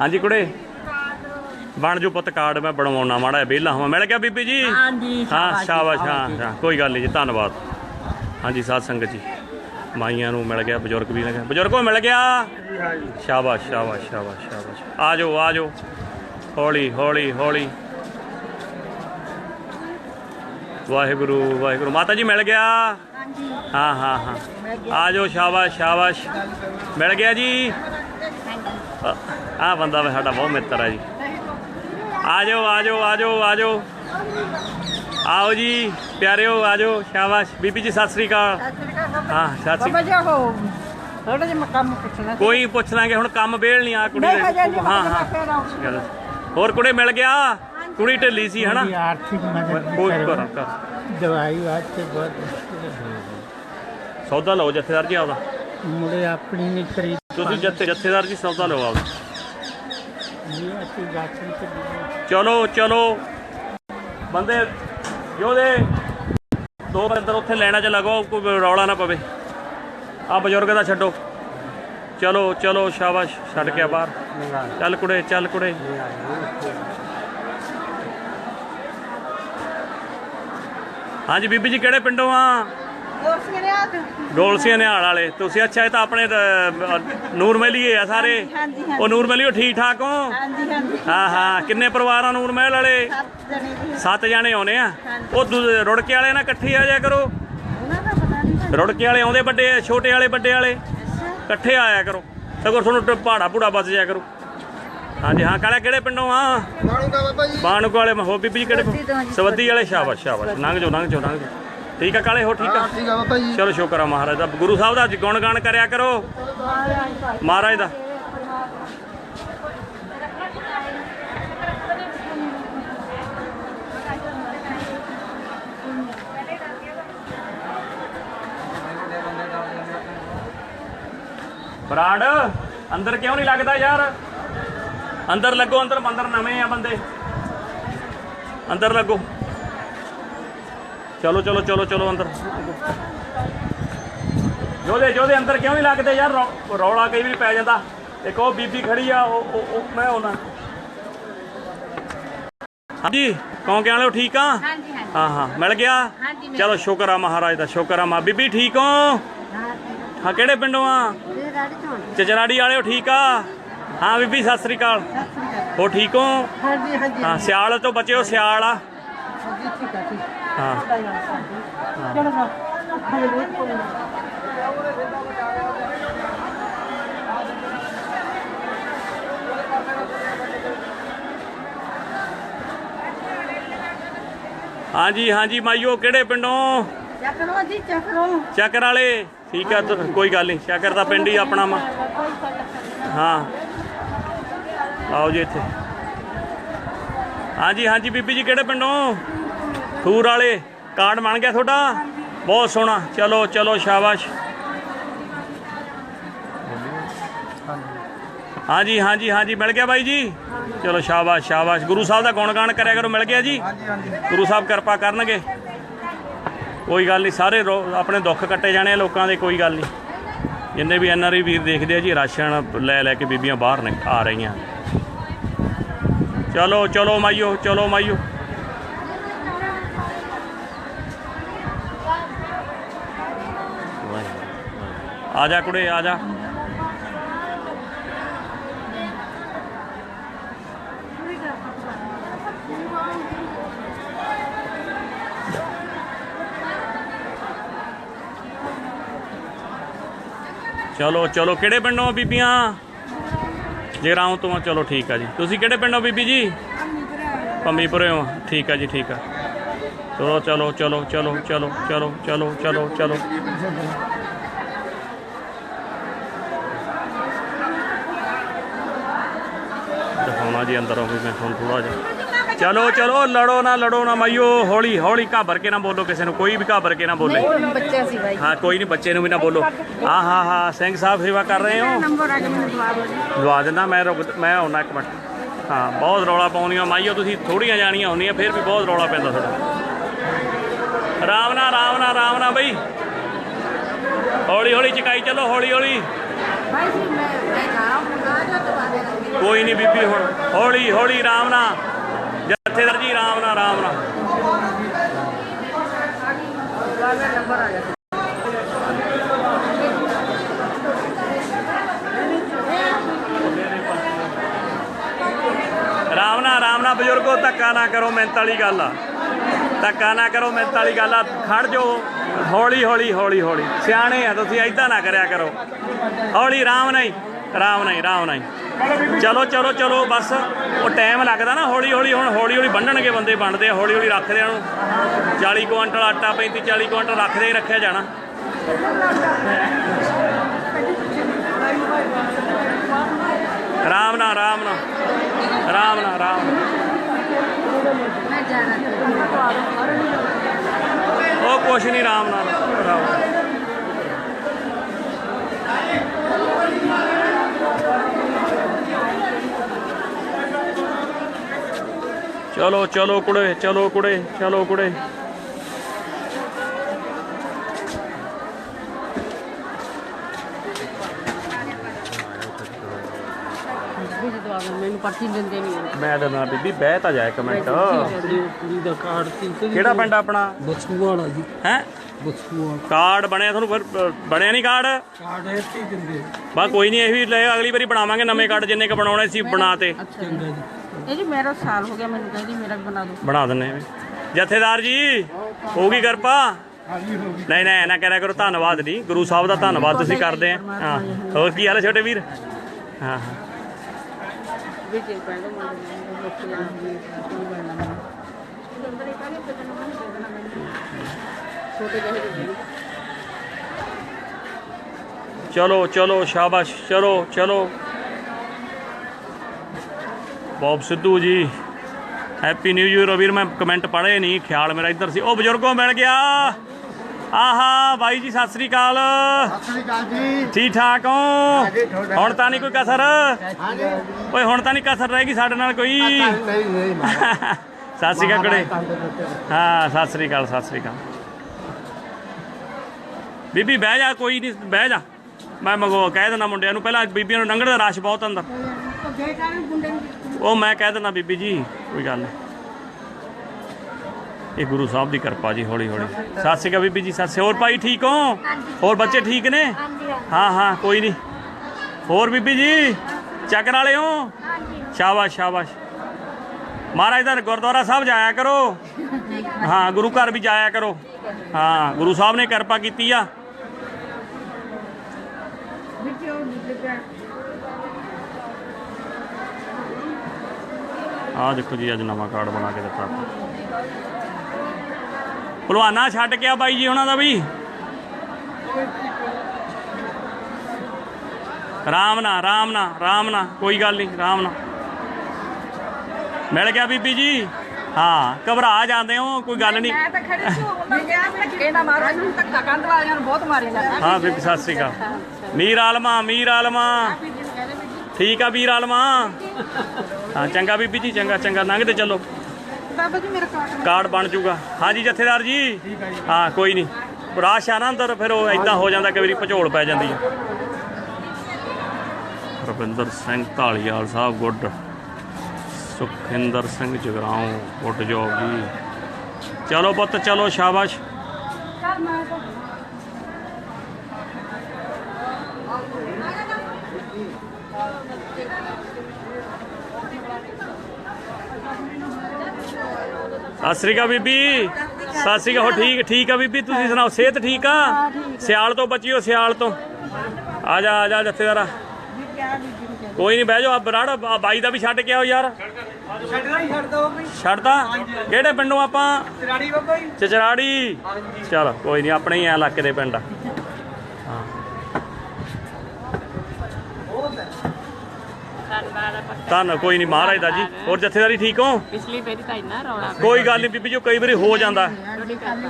ਹਾਂਜੀ ਕੁੜੇ। ਬਣ ਜੂ ਪੁੱਤ ਕਾਰਡ ਮੈਂ ਬਣਵਾਉਣਾ ਮਾੜਾ ਵਿਹਲਾ ਹਾਂ। ਮਿਲ ਗਿਆ ਬੀਬੀ ਜੀ? ਹਾਂਜੀ ਹਾਂ ਸ਼ਾਬਾਸ਼ ਹਾਂ ਕੋਈ ਗੱਲ ਨਹੀਂ ਜੀ ਧੰਨਵਾਦ। ਹਾਂਜੀ ਸਾਧ ਸੰਗਤ ਜੀ। ਮਾਈਆਂ ਨੂੰ ਮਿਲ ਗਿਆ ਬਜ਼ੁਰਗ ਵੀ ਮਿਲ ਗਿਆ। ਬਜ਼ੁਰਗੋ ਮਿਲ ਗਿਆ? ਸ਼ਾਬਾਸ਼ ਸ਼ਾਬਾਸ਼ ਸ਼ਾਬਾਸ਼ ਸ਼ਾਬਾਸ਼। ਆ ਜਾਓ ਆ ਜਾਓ। ਹੌਲੀ ਹੌਲੀ ਹੌਲੀ। ਵਾਹਿਗੁਰੂ ਵਾਹਿਗੁਰੂ। ਮਾਤਾ ਜੀ ਮਿਲ ਗਿਆ? ਹਾਂਜੀ। ਹਾਂ ਹਾਂ ਹਾਂ। ਆ ਜਾਓ ਸ਼ਾਬਾਸ਼ ਸ਼ਾਬਾਸ਼। ਮਿਲ ਗਿਆ ਜੀ? ਆਹ ਬੰਦਾ ਵੀ ਸਾਡਾ ਬਹੁਤ ਮਿੱਤਰ ਆ ਜੀ। ਆ ਜਾਓ ਆ ਜਾਓ ਆ ਜਾਓ ਆ ਜਾਓ ਆਓ ਜੀ ਪਿਆਰਿਓ ਆ ਜਾਓ ਸ਼ਾਬਾਸ਼। ਬੀਬੀ ਜੀ ਸਤਿ ਸ੍ਰੀ ਅਕਾਲ। ਹਾਂ ਸਤਿ ਸ੍ਰੀ ਅਕਾਲ ਥੋੜਾ ਜਿਹਾ ਕੰਮ ਪੁੱਛਣਾ ਕੋਈ ਪੁੱਛ ਲਾਂਗੇ ਹੁਣ ਕੰਮ ਵੇਲ ਨਹੀਂ ਆ ਕੁੜੀ ਦੇ। ਹਾਂ ਹਾਂ। ਹੋਰ ਕੁੜੇ ਮਿਲ ਗਿਆ? ਕੁੜੀ ਢਿੱਲੀ ਸੀ ਹਨਾ? ਦਵਾਈ ਵਾਸਤੇ ਬਹੁਤ ਸੌਦਾ ਲਓ ਜਥੇਦਾਰ ਜੀ ਆਉਦਾ ਮੁੜੇ ਆਪਣੀ ਨਹੀਂ ਖਰੀਦ ਤੁਸੀਂ ਜਥੇਦਾਰ ਜੀ ਸੌਦਾ ਲਓ ਚਲੋ ਚਲੋ। ਬੰਦੇ ਯੋਦੇ ਦੋ ਬੰਦਰ ਉੱਥੇ ਲੈਣਾ ਚ ਲਗੋ, ਕੋਈ ਰੌਲਾ ਨਾ ਪਵੇ। ਆ ਬਜ਼ੁਰਗ ਦਾ ਛੱਡੋ। ਚਲੋ ਚਲੋ, ਸ਼ਾਬਾਸ਼, ਛੱਡ ਕੇ ਆ ਬਾਹਰ। ਚੱਲ ਕੁੜੇ ਚੱਲ ਕੁੜੇ। ਹਾਂਜੀ, ਬੀਬੀ ਜੀ ਕਿਹੜੇ ਪਿੰਡੋਂ ਆ? ਗੋਲਸੀਆਂ ਨਿਹਾਲ ਵਾਲੇ। ਤੁਸੀਂ ਅੱਛਾ ਇਹ ਤਾਂ ਆਪਣੇ ਅ, ਨੂਰ ਮਹਿਲੀਏ ਆ ਸਾਰੇ? ਹਾਂਜੀ ਉਹ ਨੂਰ ਮਹਿਲੀਓ ਠੀਕ ਠਾਕ ਹੋ? ਹਾਂਜੀ ਹਾਂਜੀ। ਹਾਂ ਹਾਂ। ਕਿੰਨੇ ਪਰਿਵਾਰਾਂ ਨੂਰ ਮਹਿਲ ਵਾਲੇ? ਸੱਤ ਜਣੇ ਦੀ ਸੱਤ ਜਾਣੇ ਆਉਨੇ ਆ? ਉਹ ਦੂ- ਰੁੜਕੇ ਵਾਲੇ ਨਾਲ ਇਕੱਠੇ ਆ ਜਾਇਆ ਕਰੋ? ਉਹਨਾਂ ਦਾ ਪਤਾ ਨਹੀਂ ਰੁੜਕੇ ਵਾਲੇ ਆਉਂਦੇ ਵੱਡੇ ਆ, ਛੋਟੇ ਵਾਲੇ ਵੱਡੇ ਵਾਲੇ? ਇਕੱਠੇ ਆਇਆ ਕਰੋ। ਸਗੋਂ ਤੁਹਾਨੂੰ ਟ- ਪਹਾੜਾ ਪੂੜਾ ਬਚ ਜਾਇਆ ਕਰੋ। ਹਾਂਜੀ ਹਾਂ ਕਾਲੇ ਕਿਹੜੇ ਪਿੰਡੋਂ ਆ? ਬਾਣੂਗਾ ਬਾਬਾ ਜੀ। ਬਾਣਕ ਵਾਲੇ ਹੋ ਬੀਬੀ ਜੀ ਕਿਹੜੇ ਸਵੱਦੀ ਤੋਂ ਜੀ, ਸਵੱਦੀ ਵਾਲੇ ਸ਼ਾਬਾਸ਼ ਸ਼ਾਬਾਸ਼। ਲੰਘ ਜਾਓ ਲੰਘ ਜਾਓ ਲੰਘ ਜਾਓ। ਠੀਕ ਆ ਕਾਲੇ ਹੋ ਠੀਕ ਆ? ਠੀਕ ਆ ਬਾਬਾ ਜੀ। ਚਲੋ ਸ਼ੁਕਰ ਆ ਮਹਾਰਾਜ ਦਾ। ਗੁਰੂ ਸਾਹਿਬ ਦਾ ਗੁਣ ਗਾਣ ਕਰਿਆ ਕਰੋ। ਮਹਾਰਾਜ ਦਾ। ਬਰਾੜ ਅੰਦਰ ਕਿਉਂ ਨਹੀਂ ਲੱਗਦਾ ਯਾਰ? ਅੰਦਰ ਲੱਗੋ ਅੰਦਰ ਅੰਦਰ ਨਵੇਂ ਆ ਬੰਦੇ। ਅੰਦਰ ਲੱਗੋ। ਚਲੋ ਚਲੋ ਚਲੋ ਚਲੋ ਅੰਦਰ। ਜੋਦੇ ਜੋਦੇ ਅੰਦਰ ਕਿਉਂ ਨਹੀਂ ਲੱਗਦੇ ਯਾਰ? ਰੌਲਾ ਕਈ ਵੀ ਪੈ ਜਾਂਦਾ। ਇੱਕ ਉਹ ਬੀਬੀ ਖੜੀ ਆ ਉਹ ਮੈਂ ਉਹਨਾਂ ਹਾਂਜੀ ਕੌਂਕੇ ਵਾਲਿਓ ਠੀਕ ਆ? ਹਾਂਜੀ ਹਾਂ ਹਾਂ ਮਿਲ ਗਿਆ। ਚਲੋ ਸ਼ੁਕਰ ਆ ਮਹਾਰਾਜ ਦਾ ਸ਼ੁਕਰ ਆ ਮਾ ਬੀਬੀ ਠੀਕ ਹੋ? ਹਾਂ ਕਿਹੜੇ ਪਿੰਡੋਂ ਆ? ਚਚਰਾੜੀ ਵਾਲਿਓ ਠੀਕ ਆ? ਹਾਂ ਬੀਬੀ ਸਤਿ ਸ੍ਰੀ ਅਕਾਲ। ਹੋ ਠੀਕ ਹੋ? ਹਾਂਜੀ ਹਾਂਜੀ ਹਾਂ ਸਿਆਲ ਤੋਂ ਬਚਿਓ ਸਿਆਲ ਆ। ਹਾਂਜੀ ਠੀਕ ਆ ਠੀਕ ਹਾਂ। ਹਾਂਜੀ ਹਾਂਜੀ ਮਾਈਓ ਕਿਹੜੇ ਪਿੰਡੋਂ? ਚੱਕ ਲਓ ਜੀ ਚੱਕ ਲਓ ਚੱਕਰ ਵਾਲੇ? ਠੀਕ ਆ ਤਾਂ ਕੋਈ ਗੱਲ ਨਹੀਂ ਚੱਕਰ ਦਾ ਪਿੰਡ ਹੀ ਆਪਣਾ ਵਾ ਹਾਂ। ਆਓ ਜੀ ਇੱਥੇ। ਹਾਂਜੀ ਹਾਂਜੀ ਬੀਬੀ ਜੀ ਕਿਹੜੇ ਪਿੰਡੋਂ? ਠੂਰ ਵਾਲੇ ਕਾਰਡ ਬਣ ਗਿਆ ਤੁਹਾਡਾ? ਬਹੁਤ ਸੋਹਣਾ। ਚਲੋ ਚਲੋ ਸ਼ਾਬਾਸ਼। ਹਾਂਜੀ ਹਾਂਜੀ ਹਾਂਜੀ ਮਿਲ ਗਿਆ ਬਾਈ ਜੀ? ਚਲੋ ਸ਼ਾਬਾਸ਼ ਸ਼ਾਬਾਸ਼। ਗੁਰੂ ਸਾਹਿਬ ਦਾ ਗੁਣਗਾਨ ਕਰਿਆ ਕਰੋ ਮਿਲ ਗਿਆ ਜੀ? ਗੁਰੂ ਸਾਹਿਬ ਕਿਰਪਾ ਕਰਨਗੇ। ਕੋਈ ਗੱਲ ਨਹੀਂ ਸਾਰੇ ਆਪਣੇ ਦੁੱਖ ਕੱਟੇ ਜਾਣੇ ਲੋਕਾਂ ਦੇ ਕੋਈ ਗੱਲ ਨਹੀਂ। ਜਿੰਨੇ ਵੀ ਐਨਆਰਆਈ ਵੀਰ ਦੇਖਦੇ ਆ ਜੀ ਰਾਸ਼ਨ ਲੈ ਲੈ ਕੇ ਬੀਬੀਆਂ ਬਾਹਰ ਨਿਕ ਆ ਰਹੀਆਂ। ਚਲੋ ਚਲੋ ਮਾਈਓ ਚਲੋ ਮਾਈਓ। ਆ ਜਾ ਕੁੜੇ ਆ ਜਾ। ਚਲੋ ਚਲੋ ਕਿਹੜੇ ਪਿੰਡੋਂ ਆ ਬੀਬੀਆਂ? ਜਗਰਾਉਂ ਤੋਂ ਆ, ਚਲੋ ਠੀਕ ਆ ਜੀ। ਤੁਸੀਂ ਕਿਹੜੇ ਪਿੰਡੋਂ ਬੀਬੀ ਜੀ? ਪੰਮੀਪੁਰੇ ਹੋ ਠੀਕ ਆ ਜੀ ਠੀਕ ਆ। ਚਲੋ ਚਲੋ ਚਲੋ ਚਲੋ ਚਲੋ ਚਲੋ ਚਲੋ ਚਲੋ ਚਲੋ। ਜੀ ਅੰਦਰ ਹੋ ਗਈ ਮੈਂ ਹੁਣ ਥੋੜਾ ਜਿਹਾ। ਚਲੋ ਚਲੋ ਲੜੋ ਨਾ ਲੜੋ ਨਾ ਮਾਈਓ ਹੌਲੀ ਹੌਲੀ ਘਾਬਰ ਕੇ ਨਾ ਬੋਲੋ ਕਿਸੇ ਨੂੰ ਕੋਈ ਵੀ ਘਾਬਰ ਕੇ ਨਾ ਬੋਲੇ। ਹਾਂ ਕੋਈ ਨਹੀਂ ਬੱਚੇ ਨੂੰ ਵੀ ਨਾ ਬੋਲੋ। ਹਾਂ ਹਾਂ ਹਾਂ ਸਿੰਘ ਸਾਹਿਬ ਸੇਵਾ ਕਰ ਰਹੇ ਹੋ? ਨੰਬਰ ਆ ਕੇ ਮੈਨੂੰ ਦਵਾ ਦਿਓ ਦਵਾ ਦਿੰਦਾ ਮੈਂ ਰੁਕ ਮੈਂ ਆਉਣਾ ਇੱਕ ਮਿੰਟ। ਹਾਂ ਬਹੁਤ ਰੌਲਾ ਪਾਉਣੀ ਪਾਉਣੀਆਂ ਮਾਈਓ ਤੁਸੀਂ ਥੋੜੀਆਂ ਜਾਣੀਆਂ ਹੁੰਦੀਆਂ ਫਿਰ ਵੀ ਬਹੁਤ ਰੌਲਾ ਪੈਂਦਾ ਤੁਹਾਡਾ। ਆਰਾਮ ਨਾਲ ਆਰਾਮ ਨਾਲ ਆਰਾਮ ਨਾਲ ਬਈ। ਹੌਲੀ ਹੌਲੀ ਚਕਾਈ ਚਲੋ ਹੌਲੀ ਹੌਲੀ। ਭਾਈ ਜੀ ਮੈਂ ਮੈਂ ਖਾ ਕੋਈ ਨਹੀਂ ਬੀਬੀ ਹੁਣ। ਹੌਲੀ ਹੌਲੀ ਆਰਾਮ ਨਾਲ ਜਥੇਦਾਰ ਜੀ ਆਰਾਮ ਨਾਲ ਆਰਾਮ ਨਾਲ ਆਰਾਮ ਨਾਲ ਆਰਾਮ ਨਾਲ ਬਜ਼ੁਰਗੋ, ਧੱਕਾ ਨਾ ਕਰੋ ਮਿੰਤ ਵਾਲੀ ਗੱਲ ਆ। ਧੱਕਾ ਨਾ ਕਰੋ ਮਿੰਤ ਵਾਲੀ ਗੱਲ ਆ। ਖੜ ਜੋ ਹੌਲੀ ਹੌਲੀ ਹੌਲੀ ਹੌਲੀ। ਸਿਆਣੇ ਆ, ਤੁਸੀਂ ਐਦਾਂ ਨਾ ਕਰਿਆ ਕਰੋ। ਹੌਲੀ ਆਰਾਮ ਨਾਲ ਹੀ ਆਰਾਮ ਨਾਲ ਹੀ ਆਰਾਮ ਨਾਲ ਚਲੋ ਚਲੋ ਚਲੋ ਬਸ ਉਹ ਟਾਈਮ ਲੱਗਦਾ ਨਾ ਹੌਲੀ ਹੌਲੀ ਹੁਣ ਹੌਲੀ ਹੌਲੀ ਬੰਨਣਗੇ ਬੰਦੇ ਬਣਦੇ ਆ ਹੌਲੀ ਹੌਲੀ ਰੱਖਦੇ ਆ ਨੂੰ 40 ਕੁਇੰਟਲ ਆਟਾ 35 40 ਕੁਇੰਟਲ ਰੱਖਦੇ ਹੀ ਰੱਖਿਆ ਜਾਣਾ। ਆਰਾਮ ਨਾਲ ਆਰਾਮ ਨਾਲ ਆਰਾਮ ਨਾਲ ਆਰਾਮ ਨਾਲ। ਮੈਂ ਜਾਣਾ ਉਹ ਕੁਛ ਨਹੀਂ ਆਰਾਮ ਨਾਲ ਆਰਾਮ ਚਲੋ ਚਲੋ ਕੁੜੇ ਚਲੋ ਕੁੜੇ ਚਲੋ ਕੁੜੇ। ਮੈਨੂੰ ਪਰਚੀ ਦਿੰਦੇ ਨਹੀਂ ਮੈਂ ਤਾਂ ਨਾ ਬੀਬੀ, ਬਹਿ ਤਾਂ ਜਾ ਇੱਕ ਮਿੰਟ। ਕੁੜੀ ਦਾ ਕਾਰਡ ਸੀ ਕਿਹੜਾ ਪਿੰਡ ਆਪਣਾ? ਬਸੂ ਜੀ ਹੈ? ਬਸੂ ਕਾਰਡ ਬਣਿਆ ਤੁਹਾਨੂੰ ਫਿਰ, ਬਣਿਆ ਨਹੀਂ ਕਾਰਡ? ਕਾਰਡ ਹੈ ਦਿੰਦੇ ਬਾ ਕੋਈ ਨਹੀਂ, ਇਹ ਵੀ ਲੈ, ਅਗਲੀ ਵਾਰੀ ਬਣਾਵਾਂਗੇ ਨਵੇਂ ਕਾਰਡ, ਜਿੰਨੇ ਕ ਬਣਾਉਣੇ ਸੀ ਬਣਾਤੇ ਅੱਛਾ ਚੰਗਾ ਜੀ ਇਹ ਜੀ ਮੇਰਾ ਸਾਲ ਹੋ ਗਿਆ ਮੈਨੂੰ ਕਹਿੰਦੀ ਮੇਰਾ ਵੀ ਬਣਾ ਦਿਓ। ਬਣਾ ਦਿੰਨੇ ਵੀ। ਜਥੇਦਾਰ ਜੀ ਕਿਰਪਾ? ਹੋ ਗਈ। ਨਹੀਂ ਨਹੀਂ ਨਾ ਕਰਿਆ ਕਰੋ ਧੰਨਵਾਦ ਨਹੀਂ ਗੁਰੂ ਸਾਹਿਬ ਦਾ ਧੰਨਵਾਦ ਤੁਸੀਂ ਕਰਦੇ ਆ। ਹਾਂ। ਹੋਰ ਕੀ ਹਾਲ ਹੈ ਛੋਟੇ ਵੀਰ? ਹਾਂ ਹਾਂ। ਵੀ ਜੇ ਪਹਿਲਾਂ ਮੰਨ ਆ ਕੇ ਛੋਟੇ ਜਿਹੇ ਦੇ। ਚਲੋ ਚਲੋ ਸ਼ਾਬਾਸ਼ ਚਲੋ ਚਲੋ। Bob Sidhu ji. Happy new year ਵੀਰ ਮੈਂ ਕਮੈਂਟ ਪੜ੍ਹੇ ਨਹੀਂ ਖਿਆਲ ਮੇਰਾ ਇੱਧਰ ਸੀ। ਉਹ ਬਜ਼ੁਰਗੋਂ ਮਿਲ ਗਿਆ। ਆਹਾ ਬਾਈ ਜੀ ਸਤਿ ਸ੍ਰੀ ਅਕਾਲ। ਸਤਿ ਸ੍ਰੀ ਅਕਾਲ ਜੀ। ਠੀਕ ਠਾਕ ਹੋ? ਹੁਣ ਤਾਂ ਨਹੀਂ ਕੋਈ ਕਸਰ? ਹਾਂਜੀ। ਓਏ ਹੁਣ ਤਾਂ ਨਹੀਂ ਕਸਰ ਰਹੇਗੀ ਸਾਡੇ ਨਾਲ ਕੋਈ? ਨਹੀਂ ਨਹੀਂ ਸਤਿ ਸ੍ਰੀ ਅਕਾਲ ਕੁੜੇ ਹਾਂ ਸਤਿ ਸ੍ਰੀ ਅਕਾਲ ਸਤਿ ਸ੍ਰੀ ਅਕਾਲ। ਬੀਬੀ ਬਹਿ ਜਾ ਕੋਈ ਨਹੀਂ ਬਹਿ ਜਾ। ਮੈਂ ਮਗੋ ਕਹਿ ਦੇਣਾ ਮੁੰਡਿਆਂ ਨੂੰ ਪਹਿਲਾਂ ਬੀਬੀਆਂ ਨੂੰ ਲੰਘਣ ਦਾ ਰਸ਼ ਬਹੁਤ ਅੰਦਰ। ਤਾਂ ਬੇਟਾ ਵੀ ਮੁੰਡੇ ਨੂੰ। ਉਹ ਮੈਂ ਕਹਿ ਦੇਣਾ ਬੀਬੀ ਜੀ ਕੋਈ ਗੱਲ ਨਹੀਂ ਇਹ ਗੁਰੂ ਸਾਹਿਬ ਦੀ ਕਿਰਪਾ ਜੀ ਹੌਲੀ ਹੌਲੀ। ਸਤਿ ਸ੍ਰੀ ਅਕਾਲ ਬੀਬੀ ਜੀ ਸਤਿ ਸ੍ਰੀ ਹੋਰ ਭਾਈ ਠੀਕ ਹੋ? ਹੋਰ ਬੱਚੇ ਠੀਕ ਨੇ? ਹਾਂ ਹਾਂ ਕੋਈ ਨਹੀਂ ਹੋਰ ਬੀਬੀ ਜੀ ਚੱਕਰ ਵਾਲੇ ਹੋ? ਸ਼ਾਬਾਸ਼ ਸ਼ਾਬਾਸ਼। ਮਹਾਰਾਜ ਦਾ ਗੁਰਦੁਆਰਾ ਸਾਹਿਬ ਜਾਇਆ ਕਰੋ। ਹਾਂ। ਗੁਰੂ ਘਰ ਵੀ ਜਾਇਆ ਕਰੋ। ਹਾਂ ਗੁਰੂ ਸਾਹਿਬ ਨੇ ਕਿਰਪਾ ਕੀਤੀ ਆ ਵਿੱਚ ਉਹ ਨਿਕਲਿਆ ਆਹ ਦੇਖੋ ਜੀ ਅੱਜ ਨਵਾਂ ਕਾਰਡ ਬਣਾ ਕੇ ਦਿੱਤਾ ਆਪਾਂ। ਭਲਵਾਨਾ ਛੱਡ ਕੇ ਆ ਬਾਈ ਜੀ ਉਹਨਾਂ ਦਾ ਵੀ। ਰਾਮ ਨਾ ਰਾਮ ਨਾ ਰਾਮ ਨਾ ਕੋਈ ਗੱਲ ਨਹੀਂ ਰਾਮ ਨਾ। ਮਿਲ ਗਿਆ ਬੀਬੀ ਜੀ। ਹਾਂ ਘਬਰਾ ਜਾਂਦੇ ਹੋ ਕੋਈ ਗੱਲ ਨਹੀਂ। ਮੈਂ ਤਾਂ ਖੜੀ ਸੀ ਮੈਂ ਕਿਹਾ ਧੱਕੇ ਨਾ ਮਾਰੋ ਇਹਨੂੰ ਧੱਕਾ ਕੰਧ ਵਾਲਿਆਂ ਨੂੰ ਬਹੁਤ ਮਾਰੇ ਜਾਂਦਾ। ਹਾਂ ਬੀਬੀ ਸਤਿ ਸ੍ਰੀ ਅਕਾਲ। ਮੀਰ ਆਲਮਾ ਮੀਰ ਆਲਮਾ। ਠੀਕ ਆ ਵੀਰ ਆਲਮਾ। ਹਾਂ ਚੰਗਾ ਬੀਬੀ ਜੀ ਚੰਗਾ ਚੰਗਾ। ਲੰਘਦੇ ਚੱਲੋ। ਬਾਬਾ ਜੀ ਮੇਰਾ ਕਾਰਡ ਕਾਰਡ ਬਣ ਜੂਗਾ। ਹਾਂਜੀ ਜਥੇਦਾਰ ਜੀ। ਹਾਂ ਕੋਈ ਨਹੀਂ। ਰਾਸ਼ ਆ ਨਾ ਅੰਦਰ ਫਿਰ ਉਹ ਇਦਾਂ ਹੋ ਜਾਂਦਾ ਕਈ ਵਾਰੀ ਭਝੋਲ ਪੈ ਜਾਂਦੀ ਹੈ Ravinder Singh Dhaliwal Sahib good. Sukhinder Singh Jagraon good job ji ਚਲੋ ਪੁੱਤ ਚਲੋ ਸ਼ਾਬਾਸ਼। ਸਤਿ ਸ੍ਰੀ ਅਕਾਲ ਬੀਬੀ। ਸਤਿ ਸ੍ਰੀ ਅਕਾਲ। ਹੋ ਠੀਕ ਠੀਕ ਆ ਬੀਬੀ? ਤੁਸੀਂ ਸੁਣਾਓ ਸਿਹਤ ਠੀਕ ਆ? ਸਿਆਲ ਤੋਂ ਬਚਿਓ ਸਿਆਲ ਤੋਂ। ਆ ਜਾ ਆ ਜਾ ਜੱਥੇਦਾਰਾ। ਕੋਈ ਨਹੀਂ ਬਹਿ ਜਾਓ ਆ ਬਰਾੜ ਆ ਬਾਈ ਦਾ ਵੀ ਛੱਡ ਕੇ ਆਓ ਯਾਰ। ਛੱਡਦਾ ਹੀ ਛੱਡ ਦੋ ਬਈ ਛੱਡਦਾ? ਕਿਹੜੇ ਪਿੰਡੋਂ ਆਪਾਂ? ਚਰਾੜੀ ਬਾਬਾ ਜੀ। ਚਚਰਾੜੀ। ਚਲ ਕੋਈ ਨਹੀਂ ਆਪਣੇ ਹੀ ਆ ਇਲਾਕੇ ਦੇ ਪਿੰਡ। ਆ ਧੰਨ ਕੋਈ ਨਹੀਂ ਮਹਾਰਾਜ ਦਾ ਜੀ। ਹੋਰ ਜਥੇਦਾਰੀ ਠੀਕ ਹੋ? ਪਿਛਲੀ ਵਾਰੀ ਤਾਂ ਇੰਨਾ ਰੌਲਾ ਕੋਈ ਗੱਲ ਨਹੀਂ ਬੀਬੀ ਜੋ ਕਈ ਵਾਰੀ ਹੋ ਜਾਂਦਾ।